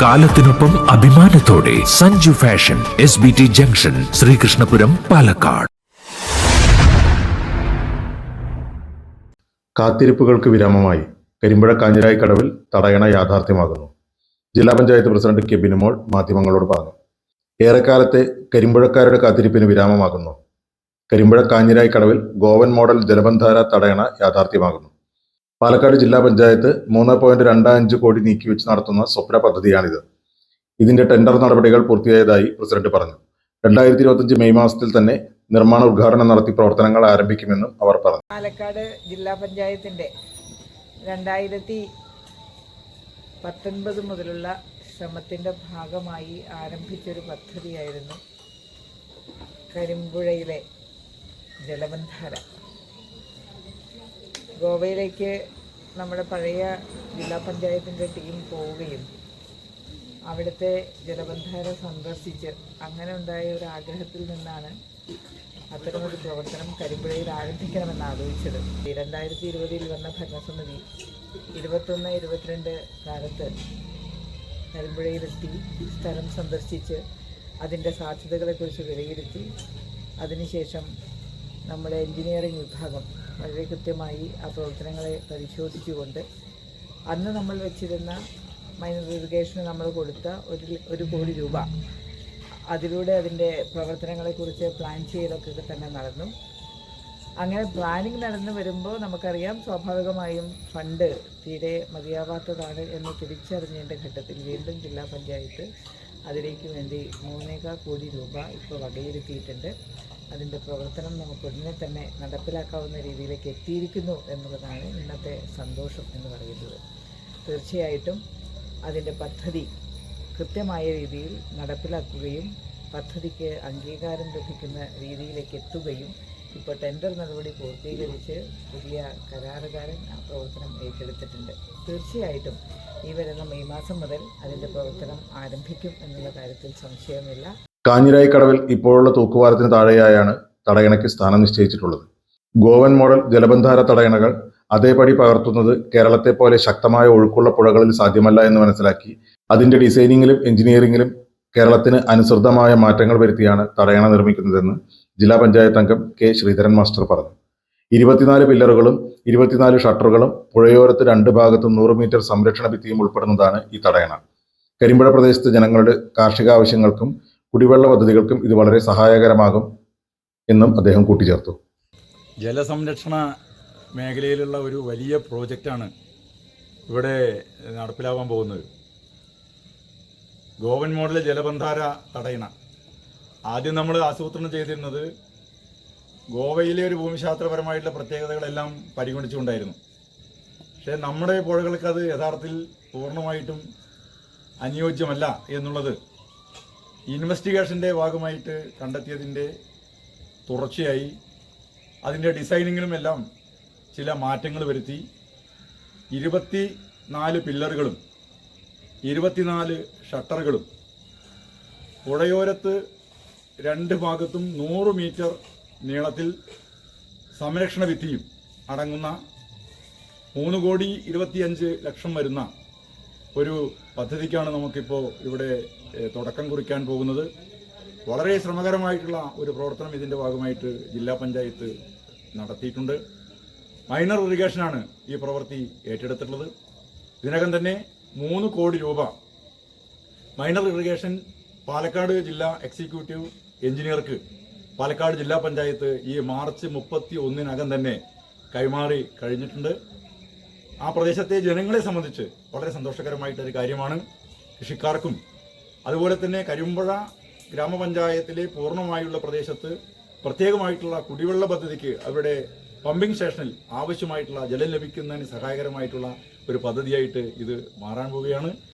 കാലത്തിനൊപ്പം അഭിമാനത്തോടെ Sanju fashion S B T junction Sreekrishnapuram Palakkad. കാത്തിരിപ്പുകൾക്ക് വിരാമമായി കരിമ്പുഴ കാഞ്ഞിരായി കടവിൽ തടയണ യാഥാർത്ഥ്യമാകുന്നു. ജില്ലാ പഞ്ചായത്ത് പ്രസിഡന്റ് കെ ബിനുമോൾ മാധ്യമങ്ങളോട് പറഞ്ഞു. ഏറെക്കാലത്തെ കരിമ്പുഴക്കാരുടെ കാത്തിരിപ്പിന് വിരാമമാകുന്നു. കരിമ്പുഴ കാഞ്ഞിരായി കടവിൽ ഗോവൻ മോഡൽ ജലബന്ധാര തടയണ യാഥാർത്ഥ്യമാകുന്നു. പാലക്കാട് ജില്ലാ പഞ്ചായത്ത് മൂന്ന് പോയിന്റ് രണ്ട് അഞ്ച് കോടി നീക്കിവെച്ച് നടത്തുന്ന സ്വപ്ന പദ്ധതിയാണിത്. ഇതിന്റെ ടെൻഡർ നടപടികൾ പൂർത്തിയായതായി പ്രസിഡന്റ് പറഞ്ഞു. രണ്ടായിരത്തി ഇരുപത്തിയഞ്ച് മെയ് മാസത്തിൽ തന്നെ നിർമ്മാണ ഉദ്ഘാടനം നടത്തി പ്രവർത്തനങ്ങൾ ആരംഭിക്കുമെന്നും അവർ പറഞ്ഞു. പാലക്കാട് ജില്ലാ പഞ്ചായത്തിന്റെ രണ്ടായിരത്തി പത്തൊൻപത് മുതലുള്ള ശ്രമത്തിന്റെ ഭാഗമായി ആരംഭിച്ചൊരു പദ്ധതിയായിരുന്നു കരിമ്പുഴയിലെ ജലബന്ധാര. ഗോവയിലേക്ക് നമ്മുടെ പഴയ ജില്ലാ പഞ്ചായത്തിന്റെ ടീം പോവുകയും അവിടുത്തെ ജലബന്ധാരം സന്ദർശിച്ച് അങ്ങനെ ഉണ്ടായ ഒരു ആഗ്രഹത്തിൽ നിന്നാണ് അത്തരമൊരു പ്രവർത്തനം കരിമ്പുഴയിൽ ആരംഭിക്കണമെന്ന് ആലോചിച്ചത്. രണ്ടായിരത്തി ഇരുപതിൽ വന്ന ഭരണസമിതി ഇരുപത്തൊന്ന് ഇരുപത്തിരണ്ട് കാലത്ത് കരിമ്പുഴയിലെത്തി സ്ഥലം സന്ദർശിച്ച് അതിന്റെ സാധ്യതകളെക്കുറിച്ച് വിലയിരുത്തി. അതിനുശേഷം നമ്മുടെ എൻജിനീയറിംഗ് വിഭാഗം വളരെ കൃത്യമായി ആ പ്രവർത്തനങ്ങളെ പരിശോധിച്ചുകൊണ്ട് അന്ന് നമ്മൾ വെച്ചിരുന്ന മൈനർ ഇറിഗേഷന് നമ്മൾ കൊടുത്ത ഒരു ഒരു കോടി രൂപ. അതിലൂടെ അതിന്റെ പ്രവർത്തനങ്ങളെക്കുറിച്ച് പ്ലാൻ ചെയ്യലൊക്കെ തന്നെ നടന്നു. അങ്ങനെ പ്ലാനിങ് നടന്നു വരുമ്പോൾ നമുക്കറിയാം സ്വാഭാവികമായും ഫണ്ട് തീരെ മതിയാവാത്തതാണ് എന്ന് തിരിച്ചറിഞ്ഞതിന്റെ ഘട്ടത്തിൽ വീണ്ടും ജില്ലാ പഞ്ചായത്ത് അതിലേക്ക് വേണ്ടി മൂന്നേകാൽ കോടി രൂപ ഇപ്പോൾ വകയിരുത്തിയിട്ടുണ്ട്. അതിന്റെ പ്രവർത്തനം നമുക്ക് ഉടനെ തന്നെ നടപ്പിലാക്കാവുന്ന രീതിയിലേക്ക് എത്തിയിരിക്കുന്നു എന്നുള്ളതാണ് ഇന്നത്തെ സന്തോഷം എന്ന് പറയുന്നത്. തീർച്ചയായിട്ടും അതിന്റെ പദ്ധതി കൃത്യമായ രീതിയിൽ നടപ്പിലാക്കുകയും പദ്ധതിക്ക് അംഗീകാരം ലഭിക്കുന്ന രീതിയിലേക്ക് എത്തുകയും ഇപ്പോൾ ടെൻഡർ നടപടി പൂർത്തീകരിച്ച് പുതിയ കരാറുകാരൻ ആ പ്രവർത്തനം ഏറ്റെടുത്തിട്ടുണ്ട്. തീർച്ചയായിട്ടും ഈ വരുന്ന മെയ് മാസം മുതൽ അതിന്റെ പ്രവർത്തനം ആരംഭിക്കും എന്നുള്ള കാര്യത്തിൽ സംശയമില്ല. കാഞ്ഞിരായി കടവിൽ ഇപ്പോഴുള്ള തൂക്കുവാരത്തിന് താഴെയായാണ് തടയണയ്ക്ക് സ്ഥാനം നിശ്ചയിച്ചിട്ടുള്ളത്. ഗോവൻ മോഡൽ ജലബന്ധാര തടയണകൾ അതേപടി പകർത്തുന്നത് കേരളത്തെ പോലെ ശക്തമായ ഒഴുക്കുള്ള പുഴകളിൽ സാധ്യമല്ല എന്ന് മനസ്സിലാക്കി അതിന്റെ ഡിസൈനിങ്ങിലും എഞ്ചിനീയറിംഗിലും കേരളത്തിന് അനുസൃതമായ മാറ്റങ്ങൾ വരുത്തിയാണ് തടയണ നിർമ്മിക്കുന്നതെന്ന് ജില്ലാ പഞ്ചായത്ത് അംഗം കെ ശ്രീധരൻ മാസ്റ്റർ പറഞ്ഞു. ഇരുപത്തിനാല് പില്ലറുകളും ഇരുപത്തിനാല് ഷട്ടറുകളും പുഴയോരത്ത് രണ്ട് ഭാഗത്തും നൂറ് മീറ്റർ സംരക്ഷണ ഭിത്തിയും ഉൾപ്പെടുന്നതാണ് ഈ തടയണ. കരിമ്പുഴ പ്രദേശത്തെ ജനങ്ങളുടെ കാർഷിക ആവശ്യങ്ങൾക്കും കുടിവെള്ള പദ്ധതികൾക്കും ഇത് വളരെ സഹായകരമാകും എന്നും അദ്ദേഹം കൂട്ടിച്ചേർത്തു. ജലസംരക്ഷണ മേഖലയിലുള്ള ഒരു വലിയ പ്രോജക്റ്റാണ് ഇവിടെ നടപ്പിലാവാൻ പോകുന്നത്. ഗോവൻ മോഡൽ ജലബന്ധാര തടയണ. ആദ്യം നമ്മൾ ആസൂത്രണം ചെയ്തിരുന്നത് ഗോവയിലെ ഒരു ഭൂമിശാസ്ത്രപരമായിട്ടുള്ള പ്രത്യേകതകളെല്ലാം പരിഗണിച്ചുകൊണ്ടായിരുന്നു. പക്ഷേ നമ്മുടെ പുഴകൾക്ക് അത് യഥാർത്ഥത്തിൽ പൂർണമായിട്ടും അനുയോജ്യമല്ല എന്നുള്ളത് ഇൻവെസ്റ്റിഗേഷന്റെ ഭാഗമായിട്ട് കണ്ടെത്തിയതിന്റെ തുടർച്ചയായി അതിന്റെ ഡിസൈനിങ്ങിലും എല്ലാം ചില മാറ്റങ്ങൾ വരുത്തി. ഇരുപത്തി നാല് പില്ലറുകളും ഇരുപത്തിനാല് ഷട്ടറുകളും പുഴയോരത്ത് രണ്ട് ഭാഗത്തും നൂറ് മീറ്റർ നീളത്തിൽ സംരക്ഷണ ഭിത്തിയും അടങ്ങുന്ന മൂന്ന് കോടി ഇരുപത്തിയഞ്ച് ലക്ഷം വരുന്ന ഒരു പദ്ധതിക്കാണ് നമുക്കിപ്പോൾ ഇവിടെ തുടക്കം കുറിക്കാൻ പോകുന്നത്. വളരെ ശ്രമകരമായിട്ടുള്ള ഒരു പ്രവർത്തനം ഇതിന്റെ ഭാഗമായിട്ട് ജില്ലാ പഞ്ചായത്ത് നടത്തിയിട്ടുണ്ട്. മൈനർ ഇറിഗേഷനാണ് ഈ പ്രവൃത്തി ഏറ്റെടുത്തിട്ടുള്ളത്. ഇതിനകം തന്നെ മൂന്ന് കോടി രൂപ മൈനർ ഇറിഗേഷൻ പാലക്കാട് ജില്ലാ എക്സിക്യൂട്ടീവ് എഞ്ചിനീയർക്ക് പാലക്കാട് ജില്ലാ പഞ്ചായത്ത് ഈ മാർച്ച് മുപ്പത്തി ഒന്നിനകം തന്നെ കൈമാറി കഴിഞ്ഞിട്ടുണ്ട്. ആ പ്രദേശത്തെ ജനങ്ങളെ സംബന്ധിച്ച് വളരെ സന്തോഷകരമായിട്ടൊരു കാര്യമാണ് കൃഷിക്കാർക്കും. അതുപോലെ തന്നെ കരിമ്പുഴ ഗ്രാമപഞ്ചായത്തിലെ പൂർണമായുള്ള പ്രദേശത്ത് പ്രത്യേകമായിട്ടുള്ള കുടിവെള്ള പദ്ധതിക്ക് അവരുടെ പമ്പിംഗ് സ്റ്റേഷനിൽ ആവശ്യമായിട്ടുള്ള ജലം ലഭിക്കുന്നതിന് സഹായകരമായിട്ടുള്ള ഒരു പദ്ധതിയായിട്ട് ഇത് മാറാൻ പോവുകയാണ്.